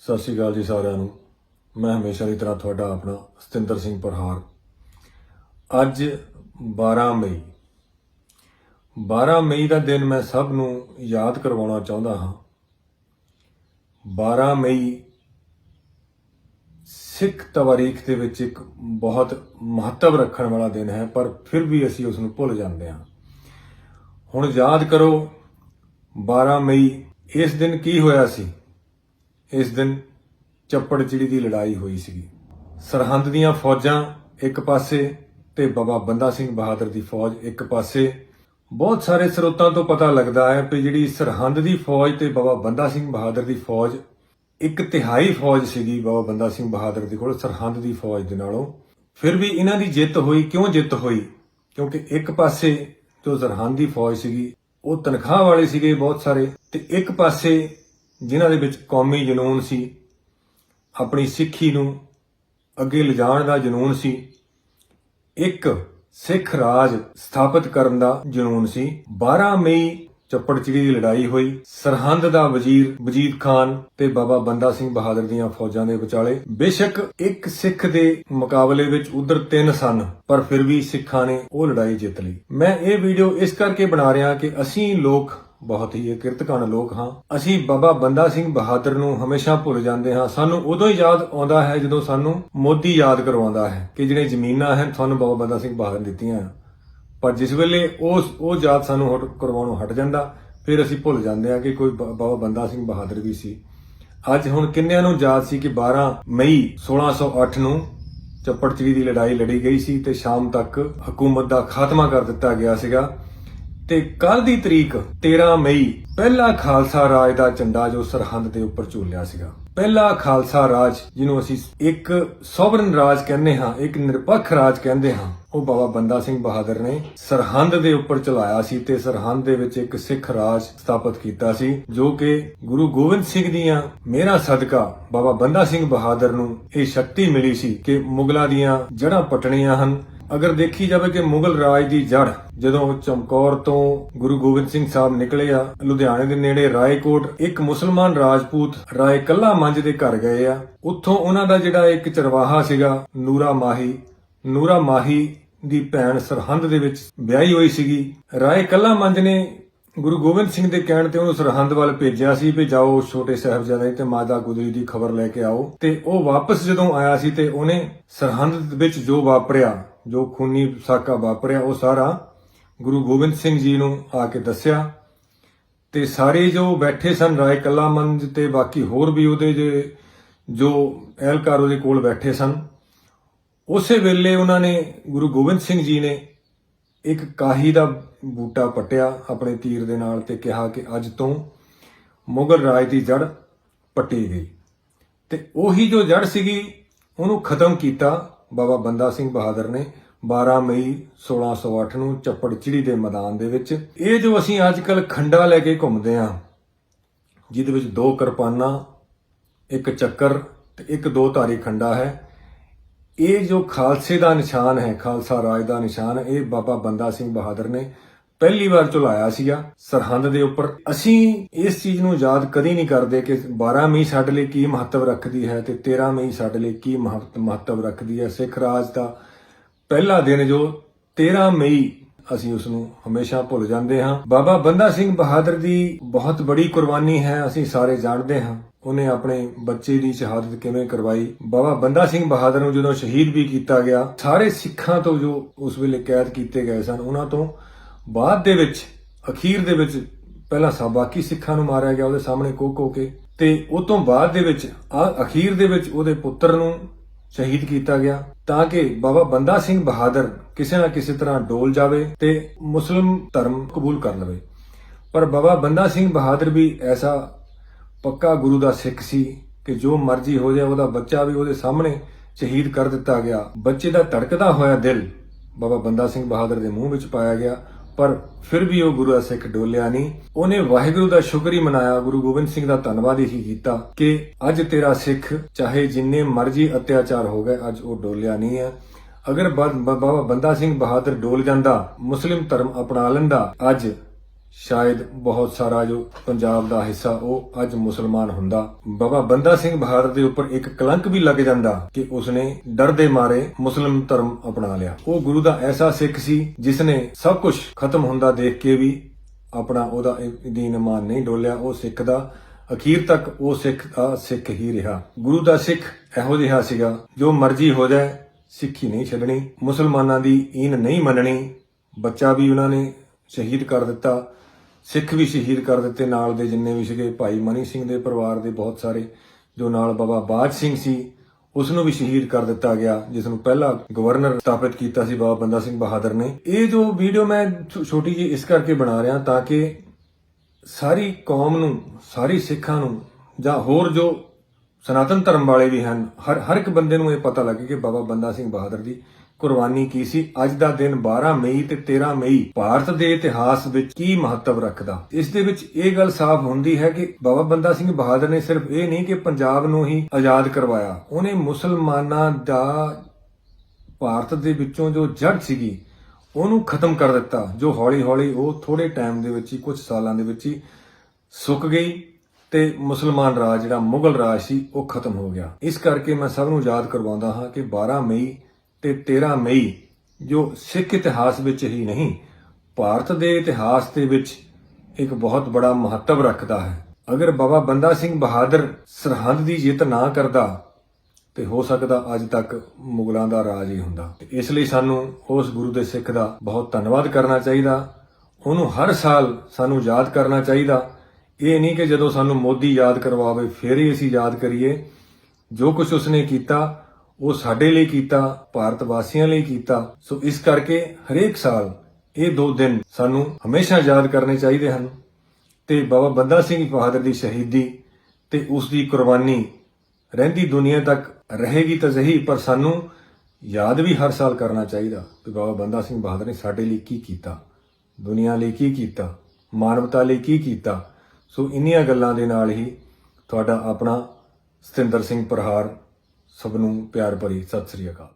ਸਤਿ ਸ਼੍ਰੀ ਅਕਾਲ ਜੀ ਸਾਰਿਆਂ ਨੂੰ। ਮੈਂ ਹਮੇਸ਼ਾ ਦੀ ਤਰ੍ਹਾਂ ਤੁਹਾਡਾ ਆਪਣਾ ਸਤਿੰਦਰ ਸਿੰਘ ਪਰਹਾਰ। ਅੱਜ 12 ਮਈ। 12 ਮਈ ਦਾ ਦਿਨ ਮੈਂ ਸਭ ਨੂੰ ਯਾਦ ਕਰਵਾਉਣਾ ਚਾਹੁੰਦਾ ਹਾਂ। 12 ਮਈ ਸਿੱਖ ਤਵਾਰੀਖ ਦੇ ਵਿੱਚ ਇੱਕ ਬਹੁਤ ਮਹੱਤਵ ਰੱਖਣ ਵਾਲਾ ਦਿਨ ਹੈ, ਪਰ ਫਿਰ ਵੀ ਅਸੀਂ ਉਸ ਨੂੰ ਭੁੱਲ ਜਾਂਦੇ ਹਾਂ। ਹੁਣ ਯਾਦ ਕਰੋ 12 ਮਈ ਇਸ ਦਿਨ ਕੀ ਹੋਇਆ ਸੀ? ਇਸ ਦਿਨ ਚੱਪੜ ਚਿੜੀ ਦੀ ਲੜਾਈ ਹੋਈ ਸੀ ਸਰਹੰਦ ਦੀਆਂ ਫੌਜਾਂ ਇੱਕ ਪਾਸੇ ਤੇ ਬਾਬਾ ਬੰਦਾ ਸਿੰਘ ਬਹਾਦਰ ਦੀ ਫੌਜ ਇੱਕ ਪਾਸੇ। ਬਹੁਤ ਸਾਰੇ ਸਰੋਤਾਂ ਤੋਂ ਪਤਾ ਲੱਗਦਾ ਹੈ ਕਿ ਜਿਹੜੀ ਸਰਹੰਦ ਦੀ ਫੌਜ ਤੇ ਬਾਬਾ ਬੰਦਾ ਸਿੰਘ ਬਹਾਦਰ ਦੀ ਫੌਜ, ਇੱਕ ਤਿਹਾਈ ਫੌਜ ਸੀਗੀ ਬਾਬਾ ਬੰਦਾ ਸਿੰਘ ਬਹਾਦਰ ਦੇ ਕੋਲ, ਸਰਹੰਦ ਦੀ ਫੌਜ ਦੇ ਨਾਲੋਂ। ਫਿਰ ਵੀ ਇਹਨਾਂ ਦੀ ਜਿੱਤ ਹੋਈ। ਕਿਉਂ ਜਿੱਤ ਹੋਈ? ਕਿਉਂਕਿ ਇੱਕ ਪਾਸੇ ਜੋ ਸਰਹੰਦ ਦੀ ਫੌਜ ਸੀਗੀ, ਉਹ ਤਨਖਾਹ ਵਾਲੇ ਸੀਗੇ ਬਹੁਤ ਸਾਰੇ ਤੇ ਇੱਕ ਪਾਸੇ ਜਿਨ੍ਹਾਂ ਦੇ ਵਿੱਚ ਕੌਮੀ ਜਨੂਨ ਸੀ, ਆਪਣੀ ਸਿੱਖੀ ਨੂੰ ਅੱਗੇ ਲਿਜਾਣ ਦਾ ਜਨੂਨ ਸੀ, ਇੱਕ ਸਿੱਖ ਰਾਜ ਸਥਾਪਿਤ ਕਰਨ ਦਾ ਜਨੂਨ ਸੀ। 12 ਮਈ ਚੱਪੜਚਿੜੀ ਦੀ ਲੜਾਈ ਹੋਈ। ਸਰਹੰਦ ਦਾ ਵਜ਼ੀਰ ਵਜੀਦ ਖਾਨ ਤੇ ਬਾਬਾ ਬੰਦਾ ਸਿੰਘ ਬਹਾਦਰ ਦੀਆਂ ਫੌਜਾਂ ਦੇ ਵਿਚਾਲੇ। ਬੇਸ਼ੱਕ ਇੱਕ ਸਿੱਖ ਦੇ ਮੁਕਾਬਲੇ ਵਿੱਚ ਉਧਰ ਤਿੰਨ ਸਨ, ਪਰ ਫਿਰ ਵੀ ਸਿੱਖਾਂ ਨੇ ਉਹ ਲੜਾਈ ਜਿੱਤ ਲਈ। ਮੈਂ ਇਹ ਵੀਡੀਓ ਇਸ ਕਰਕੇ ਬਣਾ ਰਿਹਾ ਕਿ ਅਸੀਂ ਲੋਕ ਬਹੁਤ ਹੀ ਕਿਰਤਕਾਨ ਲੋਕ ਹਾਂ। ਅਸੀਂ ਬਾਬਾ ਬੰਦਾ ਸਿੰਘ ਬਹਾਦਰ ਨੂੰ ਹਮੇਸ਼ਾ ਭੁੱਲ ਜਾਂਦੇ ਹਾਂ। ਸਾਨੂੰ ਉਦੋਂ ਹੀ ਯਾਦ ਆਉਂਦਾ ਹੈ ਜਦੋਂ ਸਾਨੂੰ ਮੋਦੀ ਯਾਦ ਕਰਵਾਉਂਦਾ ਹੈ ਕਿ ਜਿਹੜੇ ਜ਼ਮੀਨਾਂ ਹਨ, ਤੁਹਾਨੂੰ ਬਾਬਾ ਬੰਦਾ ਸਿੰਘ ਬਹਾਦਰ ਦਿੱਤੀਆਂ ਪਰ ਜਿਸ ਵੇਲੇ ਉਸ ਉਹ ਯਾਦ ਸਾਨੂੰ ਹਟ, ਕਰਵਾਉਣੋਂ ਹਟ ਜਾਂਦਾ, ਫਿਰ ਅਸੀਂ ਭੁੱਲ ਜਾਂਦੇ ਹਾਂ ਕਿ ਕੋਈ ਬ- ਬਾਬਾ ਬੰਦਾ ਸਿੰਘ ਬਹਾਦਰ ਵੀ ਸੀ। ਅੱਜ ਹੁਣ ਕਿੰਨਿਆਂ ਨੂੰ ਯਾਦ ਸੀ ਕਿ 12 ਮਈ 1608 ਨੂੰ ਚੱਪੜਚਿੜੀ ਦੀ ਲੜਾਈ ਲੜੀ ਗਈ ਸੀ ਤੇ ਸ਼ਾਮ ਤੱਕ ਹਕੂਮਤ ਦਾ ਖਾਤਮਾ ਕਰ ਦਿੱਤਾ ਗਿਆ ਸੀਗਾ। ਤੇ ਕੱਲ ਦੀ ਤਰੀਕ 13 ਮਈ, ਪਹਿਲਾ ਖਾਲਸਾ ਰਾਜ ਦਾ ਝੰਡਾ ਜੋ ਸਰਹੰਦ ਦੇ ਉੱਪਰ ਝੂਲਿਆ ਸੀਗਾ। ਪਹਿਲਾ ਖਾਲਸਾ ਰਾਜ ਜਿਹਨੂੰ ਅਸੀਂ ਇੱਕ ਸੋਵਰਨ ਰਾਜ ਕਹਿੰਦੇ ਹਾਂ, ਇੱਕ ਨਿਰਪੱਖ ਰਾਜ ਕਹਿੰਦੇ ਹਾਂ, ਉਹ ਬਾਬਾ ਬੰਦਾ ਸਿੰਘ ਬਹਾਦਰ ਨੇ ਸਰਹੰਦ ਦੇ ਉੱਪਰ ਚਲਾਇਆ ਸੀ ਤੇ ਸਰਹੰਦ ਦੇ ਵਿੱਚ ਇੱਕ ਸਿੱਖ ਰਾਜ ਸਥਾਪਿਤ ਕੀਤਾ ਸੀ, ਜੋ ਕਿ ਗੁਰੂ ਗੋਬਿੰਦ ਸਿੰਘ ਦੀਆਂ ਮੇਰਾ ਸਦਕਾ ਬਾਬਾ ਬੰਦਾ ਸਿੰਘ ਬਹਾਦਰ ਨੂੰ ਇਹ ਸ਼ਕਤੀ ਮਿਲੀ ਸੀ ਕਿ ਮੁਗਲਾਂ ਦੀਆਂ ਜੜ੍ਹਾਂ ਪਟਣੀਆਂ ਹਨ। ਅਗਰ ਦੇਖੀ ਜਾਵੇ ਕਿ ਮੁਗਲ ਰਾਜ ਦੀ ਜੜ, ਜਦੋਂ ਚਮਕੌਰ ਤੋਂ ਗੁਰੂ ਗੋਬਿੰਦ ਸਿੰਘ ਸਾਹਿਬ ਨਿਕਲੇ ਆ, ਲੁਧਿਆਣੇ ਦੇ ਨੇੜੇ ਰਾਏਕੋਟ, ਇੱਕ ਮੁਸਲਮਾਨ ਰਾਜਪੂਤ ਰਾਏ ਕੱਲਾ ਮੰਜ ਦੇ ਘਰ ਗਏ ਆ, ਉੱਥੋਂ ਉਹਨਾਂ ਦਾ ਜਿਹੜਾ ਇੱਕ ਚਰਵਾਹਾ ਸੀਗਾ, ਨੂਰਾ ਮਾਹੀ ਨੂਰਾ ਮਾਹੀ ਦੀ ਭੈਣ ਸਰਹੰਦ ਦੇ ਵਿੱਚ ਵਿਆਹੀ ਹੋਈ ਸੀਗੀ। ਰਾਏ ਕੱਲਾ ਮੰਜ ਨੇ ਗੁਰੂ ਗੋਬਿੰਦ ਸਿੰਘ ਦੇ ਕਹਿਣ ਤੇ ਉਹਨੂੰ ਸਰਹੰਦ ਵੱਲ ਭੇਜਿਆ ਸੀ ਵੀ ਜਾਓ ਛੋਟੇ ਸਾਹਿਬਜ਼ਾਦੇ ਤੇ ਮਾਤਾ ਗੁਜਰੀ ਦੀ ਖਬਰ ਲੈ ਕੇ ਆਓ ਤੇ ਉਹ ਵਾਪਸ ਜਦੋਂ ਆਇਆ ਸੀ ਤੇ ਉਹਨੇ ਸਰਹੰਦ ਵਿੱਚ ਜੋ ਵਾਪਰਿਆ ਜੋ ਖੂਨੀ ਸਾਕਾ ਵਾਪਰਿਆ, ਉਹ ਸਾਰਾ ਗੁਰੂ ਗੋਬਿੰਦ ਸਿੰਘ ਜੀ ਨੂੰ ਆ ਕੇ ਦੱਸਿਆ। ਤੇ ਸਾਰੇ ਜੋ ਬੈਠੇ ਸਨ ਰਾਏ ਕੱਲਾ ਮੰਜ ਤੇ ਬਾਕੀ ਹੋਰ ਵੀ ਉਹਦੇ ਜੇ ਜੋ ਅਹਿਲਕਾਰ ਉਹਦੇ ਕੋਲ ਬੈਠੇ ਸਨ, ਉਸੇ ਵੇਲੇ ਉਹਨਾਂ ਨੇ ਗੁਰੂ ਗੋਬਿੰਦ ਸਿੰਘ ਜੀ ਨੇ ਇੱਕ ਕਾਹੀ ਦਾ ਬੂਟਾ ਪਟਿਆ ਆਪਣੇ ਤੀਰ ਦੇ ਨਾਲ ਤੇ ਕਿਹਾ ਕਿ ਅੱਜ ਤੋਂ ਮੁਗਲ ਰਾਜ ਦੀ ਜੜ ਪੱਟੀ ਗਈ। ਤੇ ਉਹੀ ਜੋ ਜੜ ਸੀਗੀ, ਉਹਨੂੰ ਖਤਮ ਕੀਤਾ ਬਾਬਾ ਬੰਦਾ ਸਿੰਘ ਬਹਾਦਰ ਨੇ 12 ਮਈ 1608 ਨੂੰ ਚੱਪੜ ਚਿੜੀ ਦੇ ਮੈਦਾਨ ਦੇ ਵਿੱਚ ਇਹ ਜੋ ਅਸੀਂ ਅੱਜਕੱਲ ਖੰਡਾ ਲੈ ਕੇ ਘੁੰਮਦੇ ਆਂ ਜਿਹਦੇ ਵਿੱਚ ਦੋ ਕਿਰਪਾਨਾਂ, ਇੱਕ ਚੱਕਰ ਤੇ ਇੱਕ ਦੋ ਧਾਰੀ ਖੰਡਾ ਹੈ, ਇਹ ਜੋ ਖਾਲਸੇ ਦਾ ਨਿਸ਼ਾਨ ਹੈ, ਖਾਲਸਾ ਰਾਜ ਦਾ ਨਿਸ਼ਾਨ, ਇਹ ਬਾਬਾ ਬੰਦਾ ਸਿੰਘ ਬਹਾਦਰ ਨੇ ਪਹਿਲੀ ਵਾਰ ਚੁਲਾਇਆ ਸੀਗਾ ਸਰਹੰਦ ਦੇ ਉੱਪਰ। ਅਸੀਂ ਇਸ ਚੀਜ਼ ਨੂੰ ਯਾਦ ਕਦੀ ਨਹੀਂ ਕਰਦੇ ਕਿ 12 ਮਈ ਸਾਡੇ ਲਈ ਕੀ ਮਹੱਤਵ ਰੱਖਦੀ ਹੈ ਤੇ 13 ਮਈ ਸਾਡੇ ਲਈ ਕੀ ਮਹੱਤਵ ਰੱਖਦੀ ਹੈ। ਸਿੱਖ ਰਾਜ ਦਾ ਪਹਿਲਾ ਦਿਨ ਜੋ 13 ਮਈ ਅਸੀਂ ਉਸ ਨੂੰ ਹਮੇਸ਼ਾ ਭੁੱਲ ਜਾਂਦੇ ਹਾਂ। ਬਾਬਾ ਬੰਦਾ ਸਿੰਘ ਬਹਾਦਰ ਦੀ ਬਹੁਤ ਬੜੀ ਕੁਰਬਾਨੀ ਹੈ, ਅਸੀਂ ਸਾਰੇ ਜਾਣਦੇ ਹਾਂ। ਉਹਨੇ ਆਪਣੇ ਬੱਚੇ ਦੀ ਸ਼ਹਾਦਤ ਕਿਵੇਂ ਕਰਵਾਈ। ਬਾਬਾ ਬੰਦਾ ਸਿੰਘ ਬਹਾਦਰ ਨੂੰ ਜਦੋਂ ਸ਼ਹੀਦ ਵੀ ਕੀਤਾ ਗਿਆ, ਸਾਰੇ ਸਿੱਖਾਂ ਤੋਂ ਜੋ ਉਸ ਵੇਲੇ ਕੈਦ ਕੀਤੇ ਗਏ ਸਨ, ਉਹਨਾਂ ਤੋਂ ਬਾਅਦ ਦੇ ਵਿੱਚ, ਅਖੀਰ ਦੇ ਵਿੱਚ ਪਹਿਲਾਂ ਸਭ ਬਾਕੀ ਸਿੱਖਾਂ ਨੂੰ ਮਾਰਿਆ ਗਿਆ ਉਹਦੇ ਸਾਹਮਣੇ ਕੋ ਕੋ ਕੇ। ਤੇ ਉਸ ਤੋਂ ਬਾਅਦ ਦੇ ਵਿੱਚ ਅਖੀਰ ਦੇ ਵਿੱਚ ਉਹਦੇ ਪੁੱਤਰ ਨੂੰ ਸ਼ਹੀਦ ਕੀਤਾ ਗਿਆ ਤਾਂ ਕਿ ਬਾਬਾ ਬੰਦਾ ਸਿੰਘ ਬਹਾਦਰ ਕਿਸੇ ਨਾ ਕਿਸੇ ਤਰ੍ਹਾਂ ਡੋਲ ਜਾਵੇ ਤੇ ਮੁਸਲਮ ਧਰਮ ਕਬੂਲ ਕਰ ਲਵੇ। ਪਰ ਬਾਬਾ ਬੰਦਾ ਸਿੰਘ ਬਹਾਦਰ ਵੀ ਐਸਾ ਪੱਕਾ ਗੁਰੂ ਦਾ ਸਿੱਖ ਸੀ ਕਿ ਜੋ ਮਰਜ਼ੀ ਹੋ ਜਾਏ, ਉਹਦਾ ਬੱਚਾ ਵੀ ਉਹਦੇ ਸਾਹਮਣੇ ਸ਼ਹੀਦ ਕਰ ਦਿੱਤਾ ਗਿਆ। ਬੱਚੇ ਦਾ ਧੜਕਦਾ ਹੋਇਆ ਦਿਲ ਬਾਬਾ ਬੰਦਾ ਸਿੰਘ ਬਹਾਦਰ ਦੇ ਮੂੰਹ ਵਿੱਚ ਪਾਇਆ ਗਿਆ। ਪਰ ਫਿਰ ਵੀ ਉਹ ਗੁਰੂ ਦਾ ਸਿੱਖ ਡੋਲਿਆ ਨਹੀਂ। ਉਹਨੇ ਵਾਹਿਗੁਰੂ ਦਾ ਸ਼ੁਕਰ ਹੀ ਮਨਾਇਆ, ਗੁਰੂ ਗੋਬਿੰਦ ਸਿੰਘ ਦਾ ਧੰਨਵਾਦ ਹੀ ਕੀਤਾ ਕਿ ਅੱਜ ਤੇਰਾ ਸਿੱਖ ਚਾਹੇ ਜਿੰਨੇ ਮਰਜ਼ੀ ਅਤਿਆਚਾਰ ਹੋ ਗਏ, ਅੱਜ ਉਹ ਡੋਲਿਆ ਨਹੀਂ ਹੈ। ਅਗਰ ਬਾਬਾ ਬੰਦਾ ਸਿੰਘ ਬਹਾਦਰ ਡੋਲ ਜਾਂਦਾ, ਮੁਸਲਿਮ ਧਰਮ ਅਪਣਾ ਲੈਂਦਾ, ਅੱਜ ਸ਼ਾਇਦ ਬਹੁਤ ਸਾਰਾ ਜੋ ਪੰਜਾਬ ਦਾ ਹਿੱਸਾ ਉਹ ਅੱਜ ਮੁਸਲਮਾਨ ਹੁੰਦਾ। ਬਾਬਾ ਬੰਦਾ ਸਿੰਘ ਬਹਾਦਰ ਦੇ ਉੱਪਰ ਇੱਕ ਕਲੰਕ ਵੀ ਲੱਗ ਜਾਂਦਾ ਕਿ ਉਸਨੇ ਡਰ ਦੇ ਮਾਰੇ ਮੁਸਲਮ ਧਰਮ ਅਪਣਾ ਲਿਆ। ਉਹ ਗੁਰੂ ਦਾ ਐਸਾ ਸਿੱਖ ਸੀ ਜਿਸ ਨੇ ਸਭ ਕੁਝ ਖਤਮ ਹੁੰਦਾ ਦੇਖ ਕੇ ਵੀ ਆਪਣਾ ਉਹਦਾ ਇਹ ਦੀਨ ਇਮਾਨ ਨਹੀਂ ਡੋਲਿਆ। ਉਹ ਸਿੱਖ ਦਾ, ਅਖੀਰ ਤੱਕ ਉਹ ਸਿੱਖ ਦਾ ਸਿੱਖ ਹੀ ਰਿਹਾ। ਗੁਰੂ ਦਾ ਸਿੱਖ ਇਹੋ ਜਿਹਾ ਸੀਗਾ ਜੋ ਮਰਜ਼ੀ ਹੋ ਜਾਏ, ਸਿੱਖੀ ਨਹੀਂ ਛੱਡਣੀ। ਮੁਸਲਮਾਨਾਂ ਦੀ ਈਨ ਨਹੀਂ ਮੰਨਣੀ। ਬੱਚਾ ਵੀ ਉਹਨਾਂ ਨੇ ਸ਼ਹੀਦ ਕਰ ਦਿੱਤਾ। ਸਿੱਖ ਵੀ ਸ਼ਹੀਦ ਕਰ ਦਿੱਤੇ ਨਾਲ ਦੇ ਜਿੰਨੇ ਵੀ ਸੀਗੇ ਭਾਈ ਮਨੀ ਸਿੰਘ ਦੇ ਪਰਿਵਾਰ ਦੇ ਬਹੁਤ ਸਾਰੇ, ਜੋ ਨਾਲ ਬਾਬਾ ਬਾਜ ਸਿੰਘ ਸੀ ਉਸ ਨੂੰ ਵੀ ਸ਼ਹੀਦ ਕਰ ਦਿੱਤਾ ਗਿਆ ਜਿਸ ਨੂੰ ਪਹਿਲਾ ਗਵਰਨਰ ਸਥਾਪਿਤ ਕੀਤਾ ਸੀ ਬਾਬਾ ਬੰਦਾ ਸਿੰਘ ਬਹਾਦਰ ਨੇ। ਇਹ ਜੋ ਵੀਡੀਓ ਮੈਂ ਛੋਟੀ ਜੀ ਇਸ ਕਰਕੇ ਬਣਾ ਰਿਹਾ ਤਾਂ ਕਿ ਸਾਰੀ ਕੌਮ ਨੂੰ, ਸਾਰੀ ਸਿੱਖਾਂ ਨੂੰ, ਜਾਂ ਹੋਰ ਜੋ ਸਨਾਤਨ ਧਰਮ ਵਾਲੇ ਵੀ ਹਨ, ਹਰ ਹਰ ਇੱਕ ਬੰਦੇ ਨੂੰ ਇਹ ਪਤਾ ਲੱਗੇ ਕਿ ਬਾਬਾ ਬੰਦਾ ਸਿੰਘ ਬਹਾਦਰ ਦੀ ਕੁਰਬਾਨੀ ਕੀ ਸੀ? ਅੱਜ ਦਾ ਦਿਨ 12 ਮਈ ਤੇ 13 ਮਈ ਭਾਰਤ ਦੇ ਇਤਿਹਾਸ ਵਿੱਚ ਕੀ ਮਹੱਤਵ ਰੱਖਦਾ? ਇਸ ਦੇ ਵਿੱਚ ਇਹ ਗੱਲ ਸਾਫ਼ ਹੁੰਦੀ ਹੈ ਕਿ ਬਾਬਾ ਬੰਦਾ ਸਿੰਘ ਬਹਾਦਰ ਨੇ ਸਿਰਫ ਇਹ ਨਹੀਂ ਕਿ ਪੰਜਾਬ ਨੂੰ ਹੀ ਆਜ਼ਾਦ ਕਰਵਾਇਆ। ਉਹਨੇ ਮੁਸਲਮਾਨਾਂ ਦਾ ਭਾਰਤ ਦੇ ਵਿੱਚੋਂ ਜੋ ਜੜ ਸੀਗੀ, ਉਹਨੂੰ ਖਤਮ ਕਰ ਦਿੱਤਾ, ਜੋ ਹੌਲੀ-ਹੌਲੀ ਉਹ ਥੋੜੇ ਟਾਈਮ ਦੇ ਵਿੱਚ ਹੀ, ਕੁਝ ਸਾਲਾਂ ਦੇ ਵਿੱਚ ਹੀ ਸੁੱਕ ਗਈ ਤੇ ਮੁਸਲਮਾਨ ਰਾਜ, ਜਿਹੜਾ ਮੁਗਲ ਰਾਜ ਸੀ, ਉਹ ਖਤਮ ਹੋ ਗਿਆ। ਇਸ ਕਰਕੇ ਮੈਂ ਸਭ ਨੂੰ ਯਾਦ ਕਰਵਾਉਂਦਾ ਹਾਂ ਕਿ 12 ਮਈ ਤੇ 13 ਮਈ, ਜੋ ਸਿੱਖ ਇਤਿਹਾਸ ਵਿੱਚ ਹੀ ਨਹੀਂ, ਭਾਰਤ ਦੇ ਇਤਿਹਾਸ ਦੇ ਵਿੱਚ ਇੱਕ ਬਹੁਤ ਬੜਾ ਮਹੱਤਵ ਰੱਖਦਾ ਹੈ। ਅਗਰ ਬਾਬਾ ਬੰਦਾ ਸਿੰਘ ਬਹਾਦਰ ਸਰਹੰਦ ਦੀ ਜਿੱਤ ਨਾ ਕਰਦਾ, ਤੇ ਹੋ ਸਕਦਾ ਅੱਜ ਤੱਕ ਮੁਗਲਾਂ ਦਾ ਰਾਜ ਹੀ ਹੁੰਦਾ। ਤੇ ਇਸ ਲਈ ਸਾਨੂੰ ਉਸ ਗੁਰੂ ਦੇ ਸਿੱਖ ਦਾ ਬਹੁਤ ਧੰਨਵਾਦ ਕਰਨਾ ਚਾਹੀਦਾ। ਉਹਨੂੰ ਹਰ ਸਾਲ ਸਾਨੂੰ ਯਾਦ ਕਰਨਾ ਚਾਹੀਦਾ। ਇਹ ਨਹੀਂ ਕਿ ਜਦੋਂ ਸਾਨੂੰ ਮੋਦੀ ਯਾਦ ਕਰਵਾਵੇ, ਫਿਰ ਹੀ ਅਸੀਂ ਯਾਦ ਕਰੀਏ। ਜੋ ਕੁਝ ਉਸਨੇ ਕੀਤਾ ਉਹ ਸਾਡੇ ਲਈ ਕੀਤਾ, ਭਾਰਤ ਵਾਸੀਆਂ ਲਈ ਕੀਤਾ। ਸੋ ਇਸ ਕਰਕੇ ਹਰੇਕ ਸਾਲ ਇਹ ਦੋ ਦਿਨ ਸਾਨੂੰ ਹਮੇਸ਼ਾ ਯਾਦ ਕਰਨੇ ਚਾਹੀਦੇ ਹਨ। ਤੇ ਬਾਬਾ ਬੰਦਾ ਸਿੰਘ ਬਹਾਦਰ ਦੀ ਸ਼ਹੀਦੀ ਤੇ ਉਸ ਦੀ ਕੁਰਬਾਨੀ ਰਹਿੰਦੀ ਦੁਨੀਆ ਤੱਕ ਰਹੇਗੀ ਤਾਂ ਸਹੀ ਪਰ ਸਾਨੂੰ ਯਾਦ ਵੀ ਹਰ ਸਾਲ ਕਰਨਾ ਚਾਹੀਦਾ ਕਿ ਬਾਬਾ ਬੰਦਾ ਸਿੰਘ ਬਹਾਦਰ ਨੇ ਸਾਡੇ ਲਈ ਕੀ ਕੀਤਾ, ਦੁਨੀਆ ਲਈ ਕੀ ਕੀਤਾ, ਮਾਨਵਤਾ ਲਈ ਕੀ ਕੀਤਾ। ਸੋ ਇੰਨੀਆਂ ਗੱਲਾਂ ਦੇ ਨਾਲ ਹੀ ਤੁਹਾਡਾ ਆਪਣਾ ਸਤਿੰਦਰ ਸਿੰਘ ਪ੍ਰਹਾਰ ਸਭ ਨੂੰ ਪਿਆਰ ਭਰੀ ਸਤਿ ਸ੍ਰੀ ਅਕਾਲ।